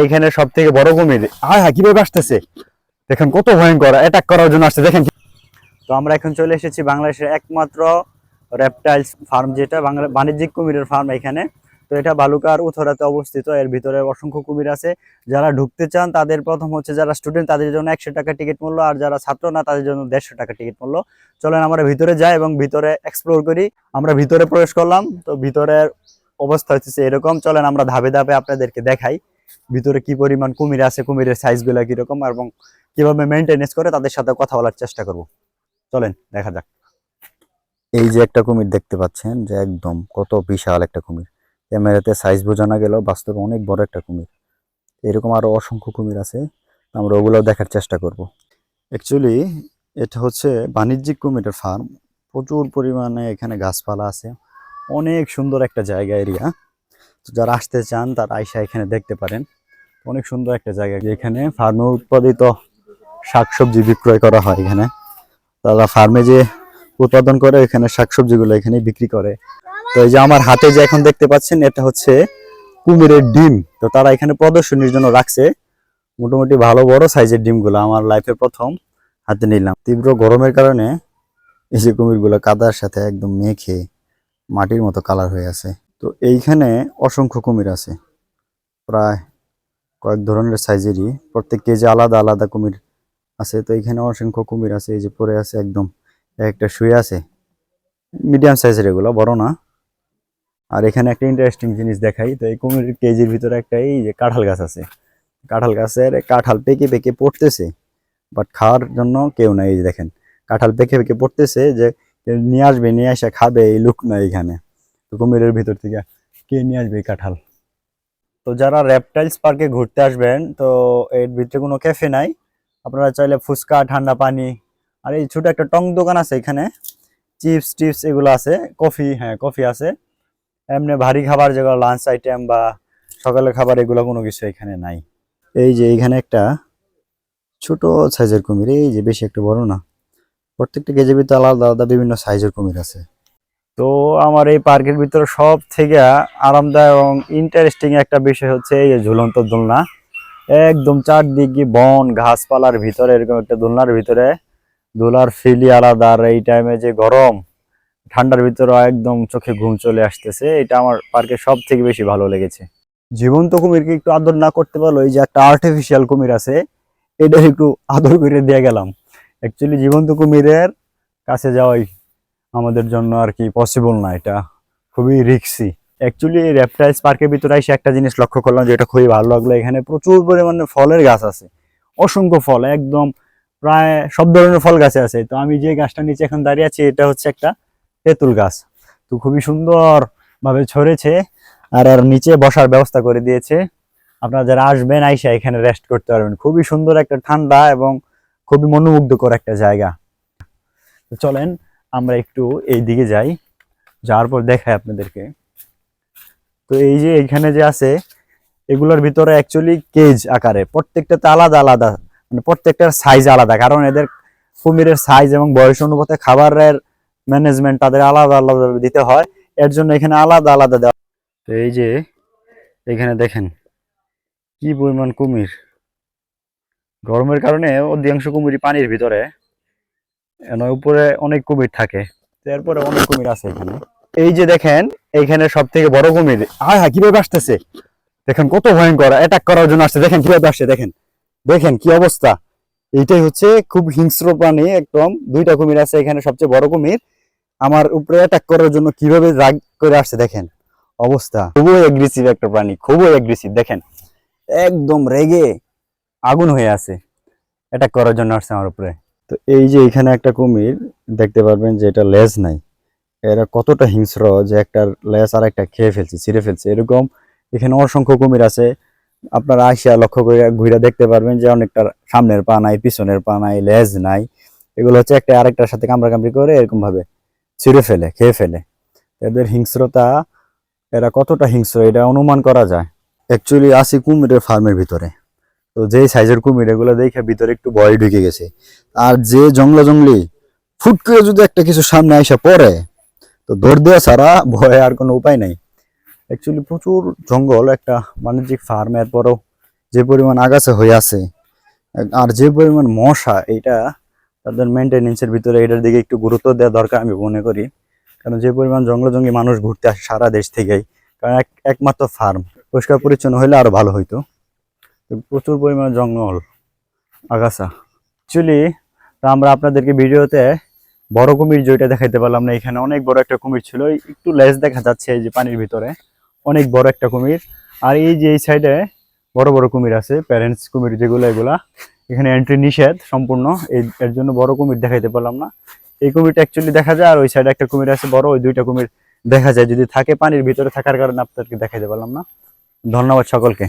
এইখানে সব থেকে বড় কুমির। হ্যাঁ হ্যাঁ কীভাবে আসতেছে? দেখেন কত ভয়ঙ্কর অ্যাটাক করার জন্য আসছে, দেখেন তো আমরা এখন চলে এসেছি বাংলাদেশের একমাত্র রেপটাইলস ফার্ম যেটা বাংলা বাণিজ্যিক কুমিরের ফার্ম এখানে। তো এটা বালুকার উথরাতে অবস্থিত। এর ভিতরে অসংখ্য কুমির আছে। যারা ঢুকতে চান, তাদের প্রথম হচ্ছে যারা স্টুডেন্ট তাদের জন্য একশো টাকা টিকিট মূল্য। আর যারা ছাত্র না, তাদের জন্য দেড়শো টাকা টিকিট মূল্য। চলেন আমরা ভিতরে যাই এবং ভিতরে এক্সপ্লোর করি। আমরা ভিতরে প্রবেশ করলাম। তো ভিতরের অবস্থা হচ্ছে এরকম চলেন আমরা ধাপে ধাপে আপনাদেরকে দেখাই। ভিতরে কি পরিমাণ কুমির আছে, কুমিরের সাইজগুলো কীরকম এবং কীভাবে মেনটেনেন্স করে তাদের সাথে কথা বলার চেষ্টা করব। চলেন, দেখা যাক। এই যে একটা কুমির দেখতে পাচ্ছেন যে একদম কত বিশাল একটা কুমির। ক্যামেরাতে সাইজ বোঝানো গেল, বাস্তবে অনেক বড় একটা কুমির। এরকম আরও অসংখ্য কুমির আছে, আমরা ওগুলো দেখার চেষ্টা করব। অ্যাকচুয়ালি এটা হচ্ছে বাণিজ্যিক কুমিরের ফার্ম প্রচুর পরিমাণে এখানে গাছপালা আছে। অনেক সুন্দর একটা জায়গা এরিয়া যারা আসতে চান, তারা আইসা এখানে দেখতে পারেন। অনেক সুন্দর একটা জায়গা। এখানে ফার্মে উৎপাদিত শাকসবজি বিক্রয় করা হয় এখানে। তারা ফার্মে যে উৎপাদন করে, এখানে শাকসবজিগুলো এখানে বিক্রি করে। তো এই যে আমার হাতে যে এখন দেখতে পাচ্ছেন, এটা হচ্ছে কুমিরের ডিম। তো তারা এখানে প্রদর্শনীর জন্য রাখছে। মোটামুটি ভালো বড় সাইজের ডিমগুলো। আমার লাইফে প্রথম হাতে নিলাম। তীব্র গরমের কারণে এই যে কুমিরগুলো কাদার সাথে একদম মেখে মাটির মতো কালার হয়ে আছে। এইখানে অসংখ্য কুমির আছে। প্রায় কয়েক ধরনের সাইজেরই প্রত্যেক কেজি আলাদা আলাদা কুমির আছে, তো এখানে অসংখ্য কুমির আছে, এই যে পরে আছে একদম। একটা শুয়ে আছে। মিডিয়াম সাইজের এগুলো, বড় না। আর এখানে একটা ইন্টারেস্টিং জিনিস দেখাই, তো এই কুমির কেজির ভিতরে একটা এই যে কাঁঠাল গাছ আছে। কাঁঠাল গাছের কাঁঠাল পেকে পেকে পড়তেছে বাট খাওয়ার জন্য কেউ নাই, এই যে দেখেন। কাঁঠাল পেকে পেকে পড়তেছে যে নিয়ে আসবে, নিয়ে এসে খাবে, এই লুক না এখানে। কুমিরের ভিতর থেকে কে নিয়ে আসবে কাঁঠাল? তো যারা রেপটাইলস পার্কে ঘুরতে আসবেন, তো এর ভিতরে কোনো ক্যাফে নাই। আপনারা চাইলে ফুচকা, ঠান্ডা পানি, আর এই ছোটো একটা টং দোকান আছে এখানে। চিপস, টিপস এগুলো আছে। কফি হ্যাঁ কফি আছে। এমনি ভারী খাবার যেগুলো লাঞ্চ আইটেম বা সকালের খাবার, এগুলো কোনো কিছু এখানে নাই। এই যে এখানে একটা ছোট সাইজের কুমির, এই যে বেশি একটা বড় না। প্রত্যেকটা ভিতরে আলাদা আলাদা বিভিন্ন সাইজের কুমির আছে। তো আমার এই পার্কের ভিতরে সব থেকে আরামদায়ক এবং ইন্টারেস্টিং একটা বিষয় হচ্ছে এই যে ঝুলন্ত দোলনা। একদম চারদিকে বন ঘাসপালার ভিতরে, এরকম একটা দোলনার ভিতরে। দোলার ফিলি আলাদা আর এই টাইমে যে গরম, ঠান্ডার ভিতরে একদম চোখে ঘুম চলে আসতেছে। এটা আমার পার্কে সব থেকে বেশি ভালো লেগেছে। জীবন্ত কুমিরকে একটু আদর না করতে পারল এই যে একটা আর্টিফিশিয়াল কুমির আছে এটা একটু আদর করে দিয়ে গেলাম। অ্যাকচুয়ালি জীবন্ত কুমিরের কাছে যাওয়াই আমাদের জন্য আর কি পসিবল না এটা। খুবই রিক্সি অ্যাকচুয়ালি রেপটাইলস পার্কের ভিতরে এসে একটা জিনিস লক্ষ্য করলাম যেটা খুবই ভালো লাগল। এখানে প্রচুর পরিমাণে ফলের গাছ আছে। অসংখ্য ফল, একদম প্রায় সব ধরনের ফল গাছে আছে। তো আমি যে গাছটা নিচে এখন দাঁড়িয়ে আছি, এটা হচ্ছে একটা তেঁতুল গাছ। তো খুবই সুন্দর ভাবে ছড়েছে আর আর নিচে বসার ব্যবস্থা করে দিয়েছে। আপনারা যারা আসবেন, আইসা এখানে রেস্ট করতে পারবেন। খুবই সুন্দর একটা ঠান্ডা এবং খুবই মনোমুগ্ধকর একটা জায়গা। চলেন আমরা একটু এই দিকে যাই, যাওয়ার পর দেখাই আপনাদেরকে। তো এই যে এখানে যে আছে, এগুলোর ভিতরে অ্যাকচুয়ালি কেজ আকারে প্রত্যেকটাতে আলাদা আলাদা মানে প্রত্যেকটার সাইজ আলাদা, কারণ এদের কুমিরের সাইজ এবং বয়স অনুপাতে খাবারের ম্যানেজমেন্ট তাদের আলাদা আলাদা দিতে হয়, এর জন্য এখানে আলাদা আলাদা দেওয়া তো এই যে এখানে দেখেন, কি পরিমাণ কুমির। গরমের কারণে অধিকাংশ কুমিরই পানির ভিতরে। উপরে অনেক কুমির থাকে। এরপরে অনেক কুমির আছে এখানে। এই যে দেখেন এইখানে সব থেকে বড় কুমির। হ্যাঁ হ্যাঁ কীভাবে আসতেছে? দেখেন কত ভয়ঙ্কর অ্যাটাক করার জন্য আসছে। দেখেন কীভাবে আসছে দেখেন। দেখেন কি অবস্থা। এইটাই হচ্ছে খুব হিংস্র প্রাণী একদম। দুইটা কুমির আছে এখানে সবচেয়ে বড় কুমির। আমার উপরে অ্যাটাক করার জন্য কীভাবে রাগ করে আসছে দেখেন। অবস্থা। খুবই অ্যাগ্রেসিভ একটা প্রাণী খুবই অ্যাগ্রেসিভ দেখেন একদম রেগে আগুন হয়ে আছে। অ্যাটাক করার জন্য আসছে আমার উপরে। তো এই যে এখানে একটা কুমির, দেখতে পারবেন যে এটা লেজ নাই। এরা কতটা হিংস্র যে একটা লেজ আর একটা খেয়ে ফেলছে, ছিঁড়ে ফেলছে। এরকম এখানে অসংখ্য কুমির আছে। আপনারা আসিয়া লক্ষ্য করে ঘুরে দেখতে পারবেন যে অনেকটা সামনের পা নাই, পিছনের পা নাই, লেজ নাই। এগুলো হচ্ছে একটা আরেকটার সাথে কামড়া কামড়ি করে এরকম ভাবে ছিঁড়ে ফেলে, খেয়ে ফেলে। এদের হিংস্রতা, এরা কতটা হিংস্র, এটা অনুমান করা যায়। অ্যাকচুয়ালি আসি কুমিরের ফার্মের ভিতরে। তো যে সাইজের কুমির, এগুলো দেখে ভিতরে একটু ভয় ঢুকে গেছে। আর যে জঙ্গলা জঙ্গলি ফুট করে যদি একটা কিছু সামনে আইসা পড়ে, তো দৌড় দেওয়া ছাড়া ভয়ে আর কোনো উপায় নাই। অ্যাকচুয়ালি প্রচুর জঙ্গল, একটা বাণিজ্যিক ফার্ম এরপরও যে পরিমাণ আগাছা হয়ে আছে, আর যে পরিমাণ মশা এটা তাদের মেনটেনেন্সের ভিতরে এটার দিকে একটু গুরুত্ব দেওয়া দরকার আমি মনে করি। কারণ যে পরিমাণ জঙ্গল জঙ্গি মানুষ ঘুরতে আসে সারা দেশ থেকেই, কারণ এক, একমাত্র ফার্ম পরিষ্কার পরিচ্ছন্ন হলে আরও ভালো হইতো। প্রচুর পরিমাণে জঙ্গল, আগাছা। অ্যাকচুয়ালি তা আমরা আপনাদেরকে ভিডিওতে বড় কুমির যেটা দেখাইতে পারলাম না। এখানে অনেক বড় একটা কুমির ছিল। একটু লেজ দেখা যাচ্ছে এই যে পানির ভিতরে। অনেক বড় একটা কুমির। আর এই যে এই সাইডে বড় বড় কুমির আছে প্যারেন্টস কুমির যেগুলো, এগুলা। এখানে এন্ট্রি নিষেধ সম্পূর্ণ। এই, এর জন্য বড় কুমির দেখাইতে পারলাম না। এই কুমিরটা অ্যাকচুয়ালি দেখা যায়, আর ওই সাইডে একটা কুমির আছে বড়, ওই দুইটা কুমির দেখা যায়। যদি থাকে পানির ভিতরে থাকার কারণে আপনাদেরকে দেখাইতে পারলাম না। ধন্যবাদ সকলকে।